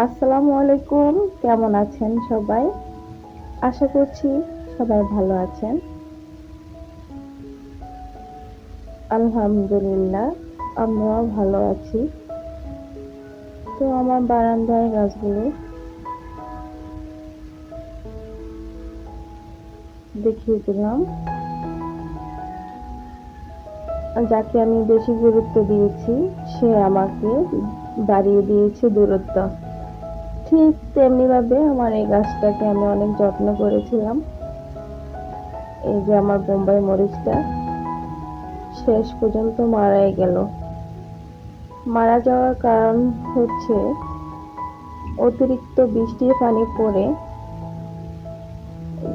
আসসালামু আলাইকুম, কেমন আছেন সবাই? আশা করছি সবাই ভালো আছেন। আলহামদুলিল্লাহ আমরাও ভালো আছি। তো আমার বারান্দার গাছগুলো দেখিয়ে দিলাম। যাকে আমি বেশি গুরুত্ব দিয়েছি, সে আমাকে বাড়িয়ে দিয়েছে দূরত্ব। ঠিক তেমনি ভাবে আমার এই গাছটাকে আমি অনেক যত্ন করেছিলাম। এই যে আমার বোম্বাই মরিচটা, শেষ পর্যন্ত মারাই গেল। মারা যাওয়ার কারণ হচ্ছে অতিরিক্ত বৃষ্টির পানি পড়ে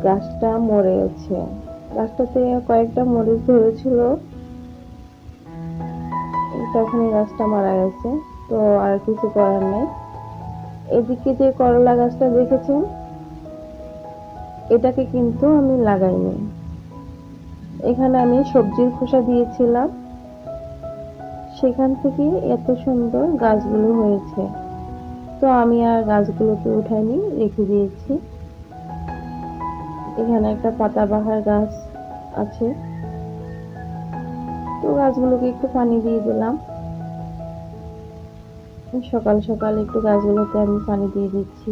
গাছটা মরে গেছে। গাছটাতে কয়েকটা মরিচ ধরেছিল, তখনই গাছটা মারা গেছে। তো আর কিছু করার নেই। এদিকে যে করলা গাছটা দেখেছেন? এটাকে কিন্তু আমি লাগাইনি। এখানে আমি সবজির খোসা দিয়েছিলাম। সেখান থেকে এত সুন্দর গাছগুলো হয়েছে। তো আমি আর গাছগুলোকে উঠাইনি, রেখে দিয়েছি। এখানে একটা পাতাবাহার গাছ আছে। তো গাছগুলোকে একটু পানি দিয়ে দিলাম। সকাল সকাল একটু গাছগুলোতে আমি পানি দিয়ে দিচ্ছি।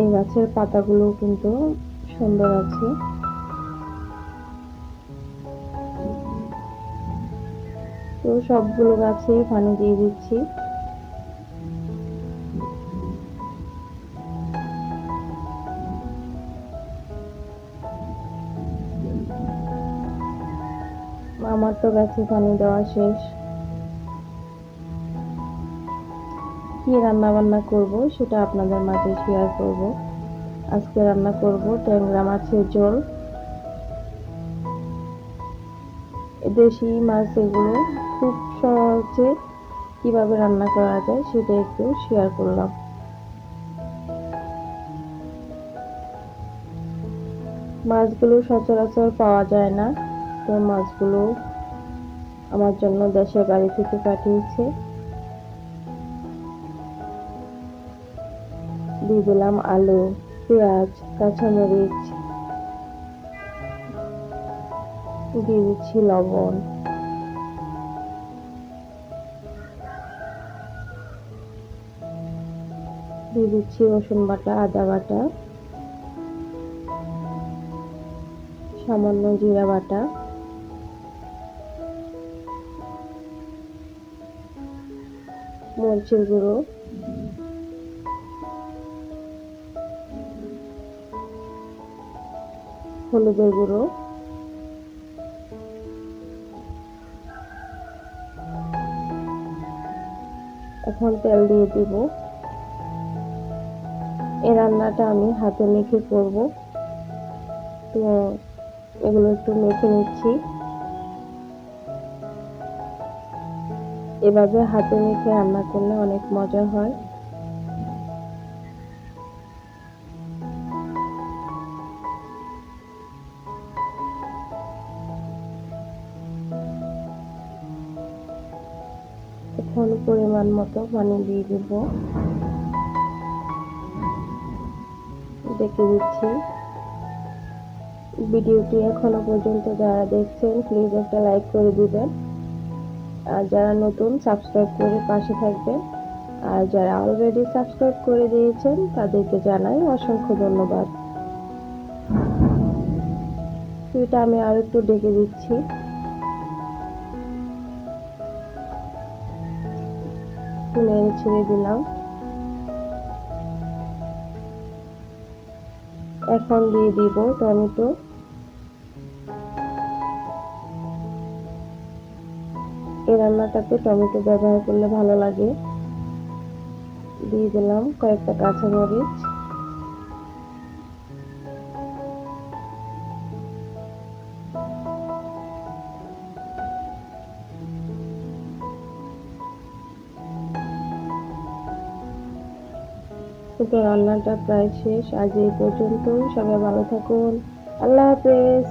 এই গাছের পাতাগুলো কিন্তু সুন্দর আছে। তো সবগুলো গাছে পানি দিয়ে দিচ্ছি। আমার তো গাছে পানি দেওয়া শেষ। কি রান্না বান্না করব সেটা আপনাদের মাঝে শেয়ার করব। আজকে রান্না করব ট্যাংরা মাছের ঝোল। দেশি মাছ এগুলো খুব সহজে কীভাবে রান্না করা যায় সেটা একটু শেয়ার করলাম। মাছগুলো সচরাচর পাওয়া যায় না। তো মাছগুলো আমার জন্য দেশের বাড়ি থেকে পাঠিয়েছে। দিয়ে দিলাম আলু, পেঁয়াজ, কাঁচামরিচ, দিয়ে দিচ্ছি লবণ। দিয়ে দিচ্ছি রসুন বাটা, আদা বাটা, সামান্য জিরা বাটা। মরিচের গুঁড়ো হলুদের গুঁড়ো এখন তেল দিয়ে দিব। এই রান্নাটা আমি হাতে মেখে করব। তো এগুলো একটু মেখে নিচ্ছি। এভাবে হাতে মেখে রান্না করলে অনেক মজা হয়। এখন পরিমাণ মতো পানি দিয়ে দেব। দেখে দিচ্ছি। ভিডিওটি এখনও পর্যন্ত যারা দেখছেন প্লিজ একটা লাইক করে দিবেন। আর যারা নতুন সাবস্ক্রাইব করে পাশে থাকবেন। আর যারা অলরেডি সাবস্ক্রাইব করে দিয়েছেন, তাদেরকে জানাই অসংখ্য ধন্যবাদ। এটা আমি আর একটু ডেকে দিচ্ছি। নেড়ে ছেড়ে দিলাম। এখন দিয়ে দিব টমেটো। এই রান্নাটাতে টমেটো ব্যবহার করলে ভালো লাগে। দিয়ে দিলাম কয়েকটা কাঁচামরিচ। তো রান্নাটা প্রায় শেষ। আজ এই পর্যন্ত সবাই ভালো থাকুন। আল্লাহ হাফেজ।